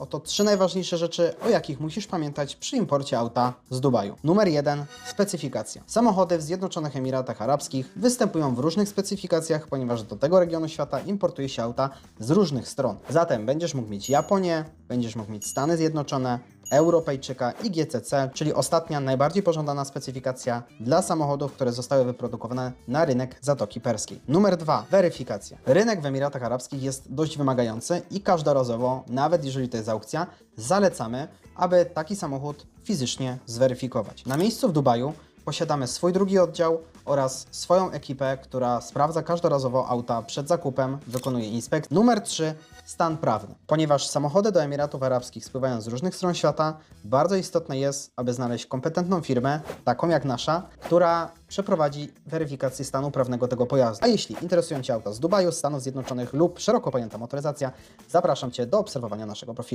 Oto trzy najważniejsze rzeczy, o jakich musisz pamiętać przy imporcie auta z Dubaju. Numer jeden, specyfikacja. Samochody w Zjednoczonych Emiratach Arabskich występują w różnych specyfikacjach, ponieważ do tego regionu świata importuje się auta z różnych stron. Zatem będziesz mógł mieć Japonię, będziesz mógł mieć Stany Zjednoczone, Europejczyka i GCC, czyli ostatnia najbardziej pożądana specyfikacja dla samochodów, które zostały wyprodukowane na rynek Zatoki Perskiej. Numer dwa, weryfikacja. Rynek w Emiratach Arabskich jest dość wymagający i każdorazowo, nawet jeżeli to jest aukcja, zalecamy, aby taki samochód fizycznie zweryfikować. Na miejscu w Dubaju posiadamy swój drugi oddział oraz swoją ekipę, która sprawdza każdorazowo auta przed zakupem, wykonuje inspekcję. Numer 3. Stan prawny. Ponieważ samochody do Emiratów Arabskich spływają z różnych stron świata, bardzo istotne jest, aby znaleźć kompetentną firmę, taką jak nasza, która przeprowadzi weryfikację stanu prawnego tego pojazdu. A jeśli interesują Cię auta z Dubaju, Stanów Zjednoczonych lub szeroko pojęta motoryzacja, zapraszam Cię do obserwowania naszego profilu.